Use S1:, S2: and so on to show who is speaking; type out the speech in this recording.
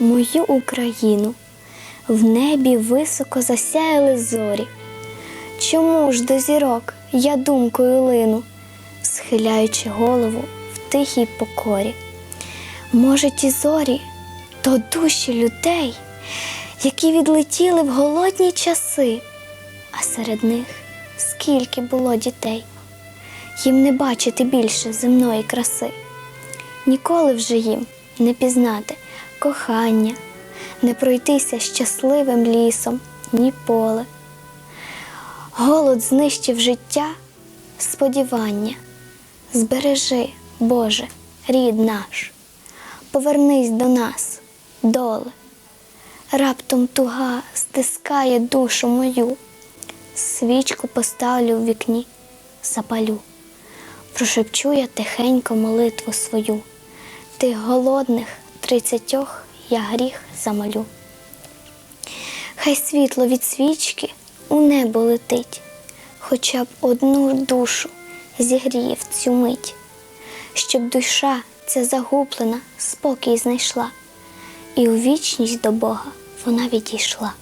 S1: мою Україну. В небі високо засяяли зорі. Чому ж до зірок я думкою лину, схиляючи голову в тихій покорі? Може, ті зорі то душі людей, які відлетіли в голодні часи, а серед них скільки було дітей, їм не бачити більше земної краси, ніколи вже їм не пізнати кохання, не пройтися щасливим лісом, ні поле. Голод знищив життя, сподівання. Збережи, Боже, рід наш, повернись до нас, доле. Раптом туга стискає душу мою, свічку поставлю в вікні, запалю, прошепчу я тихенько молитву свою, тих голодних тридцятьох я гріх замолю. Хай світло від свічки у небо летить, хоча б одну душу зігріє в цю мить, щоб душа ця загублена спокій знайшла, і у вічність до Бога вона відійшла.